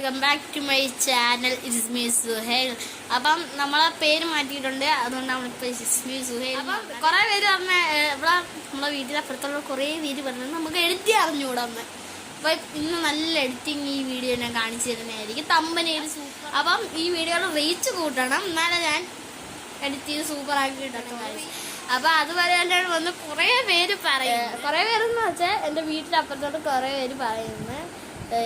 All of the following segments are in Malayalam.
Welcome back to my channel Ismi Suhail അപ്പം നമ്മളെ പേര് മാറ്റിയിട്ടുണ്ട്. അതുകൊണ്ട് നമ്മളിപ്പോൾ ഇസ്മി സുഹേൽ അപ്പം കുറേ പേര് പറഞ്ഞ ഇവിടെ നമ്മളെ വീട്ടിലെ അപ്പുറത്തുള്ള കുറേ പേര് പറഞ്ഞു നമുക്ക് എഴുതി അറിഞ്ഞുകൂടാ അമ്മ. അപ്പം ഇന്ന് നല്ല എഡിറ്റിംഗ് ഈ വീഡിയോ ഞാൻ കാണിച്ചു തരുന്നതായിരിക്കും. തമ്പനയിൽ അപ്പം ഈ വീഡിയോയുടെ റീച്ച് കൂട്ടണം. എന്നാലേ ഞാൻ എഡിറ്റ് ചെയ്ത് സൂപ്പർ ആക്കി കിട്ടണം അപ്പൊ അതുവരെ തന്നെ വന്ന് കുറെ പേര് പറയുന്നത്. കുറെ പേരെന്ന് വെച്ചാൽ എന്റെ വീട്ടിലപ്പുറത്തോട്ട് കുറേ പേര് പറയുന്നത്.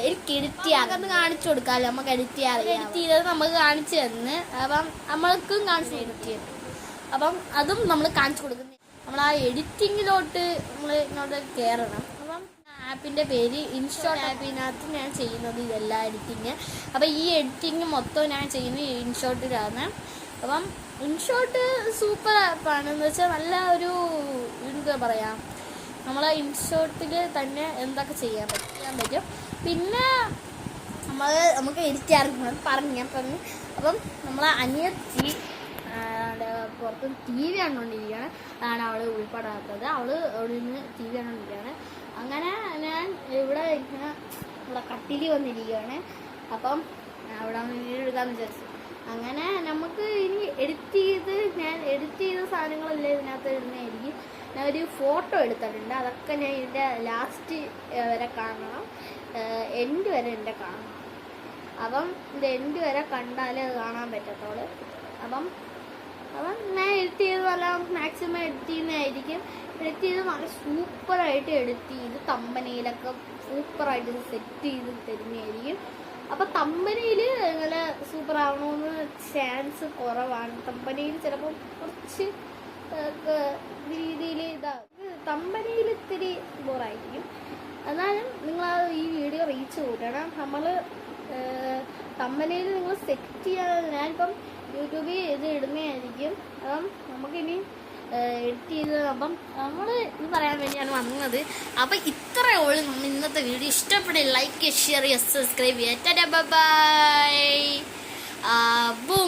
എനിക്ക് എഡിറ്റ് ചെയ്യാമെന്ന് കാണിച്ചു കൊടുക്കാമല്ലോ നമുക്ക് എഡിറ്റ് ചെയ്യാറ് എഡിറ്റ് ചെയ്തത് നമുക്ക് കാണിച്ചു തന്ന്. അപ്പം നമ്മൾക്കും കാണിച്ചു എഡിറ്റ് ചെയ്തു അപ്പം അതും നമ്മൾ കാണിച്ചു കൊടുക്കുന്നത് നമ്മൾ ആ എഡിറ്റിങ്ങിലോട്ട് നമ്മൾ ഇങ്ങോട്ട് കയറണം അപ്പം ആപ്പിന്റെ പേര് ഇൻഷോട്ട് ആപ്പിനകത്ത് ഞാൻ ചെയ്യുന്നത് ഇതെല്ലാം എഡിറ്റിങ്. അപ്പം ഈ എഡിറ്റിങ് മൊത്തം ഞാൻ ചെയ്യുന്നത് ഇൻഷോട്ടിലാണ്. അപ്പം ഇൻഷോട്ട് സൂപ്പർ ആപ്പാണ് എന്ന് വെച്ചാൽ നല്ല ഒരു എന്താ പറയുക നമ്മളെ ഇൻഷോട്ടിൽ തന്നെ എന്തൊക്കെ ചെയ്യാൻ പറ്റും ചെയ്യാൻ പറ്റും. പിന്നെ നമ്മൾ നമുക്ക് എഡിറ്റ് പറഞ്ഞു ഞാൻ പറഞ്ഞു. അപ്പം നമ്മളെ അനിയത്തി പുറത്ത് ടി വി കണ്ടുകൊണ്ടിരിക്കുകയാണ് അതാണ് അവൾ ഉൾപ്പെടാത്തത്. അവൾ അവിടെ നിന്ന് ടി വി കണ്ടുകൊണ്ടിരിക്കുകയാണ് അങ്ങനെ ഞാൻ ഇവിടെ ഇങ്ങനെ ഇവിടെ കട്ടിലി വന്നിരിക്കുകയാണ്. അപ്പം അവിടെ വീഡിയോ എടുക്കാമെന്ന് വിചാരിച്ചു. അങ്ങനെ നമുക്ക് ഇനി എഡിറ്റ് ചെയ്ത് ഞാൻ എഡിറ്റ് ചെയ്ത സാധനങ്ങളല്ലേ ഇതിനകത്ത് ഇടുന്നതായിരിക്കും ഞാൻ ഒരു ഫോട്ടോ എടുത്തിട്ടുണ്ട്. അതൊക്കെ ഞാൻ ഇതിന്റെ ലാസ്റ്റ് വരെ കാണണം. എൻഡ് വരെ എന്റെ കാണണം. അപ്പം ഇത് എൻഡ് വരെ കണ്ടാലേ അത് കാണാൻ പറ്റത്തുള്ളൂ. അപ്പം അപ്പം ഞാൻ എഡിറ്റ് ചെയ്ത് നല്ല മാക്സിമം എഡിറ്റ് ചെയ്യുന്നതായിരിക്കും. എഡിറ്റ് ചെയ്ത് നല്ല സൂപ്പറായിട്ട് എഡിറ്റ് ചെയ്ത് കമ്പനിയിലൊക്കെ സൂപ്പറായിട്ട് സെറ്റ് ചെയ്ത് തരുന്നതായിരിക്കും. അപ്പം തമ്പനയിൽ ഇങ്ങനെ സൂപ്പർ ആവണമെന്ന് ചാൻസ് കുറവാണ്. തമ്പനയിൽ ചിലപ്പോ കുറച്ച് രീതിയിൽ ഇതാ തമ്പനയിൽ ഇത്തിരി ബോറായിരിക്കും എന്നാലും നിങ്ങൾ ആ ഈ വീഡിയോ റീച്ച് കൂട്ടണം. നമ്മൾ കമ്പനിയിൽ നിങ്ങൾ സെറ്റ് ചെയ്യാൻ ഞാനിപ്പം യൂട്യൂബിൽ ഇത് ഇടുന്നതായിരിക്കും. അപ്പം നമുക്കിനി എഡിറ്റ് ചെയ്ത് അപ്പം നമ്മൾ ഇത് പറയാൻ വേണ്ടിയാണ് വന്നത്. അപ്പം ഇത്രയേ ഉള്ളൂ. നമ്മൾ ഇന്നത്തെ വീഡിയോ ഇഷ്ടപ്പെടുക ലൈക്ക് ഷെയർ ചെയ്യുക സബ്സ്ക്രൈബ് ചെയ്യാം ബൈ ബൈ. ബൂ.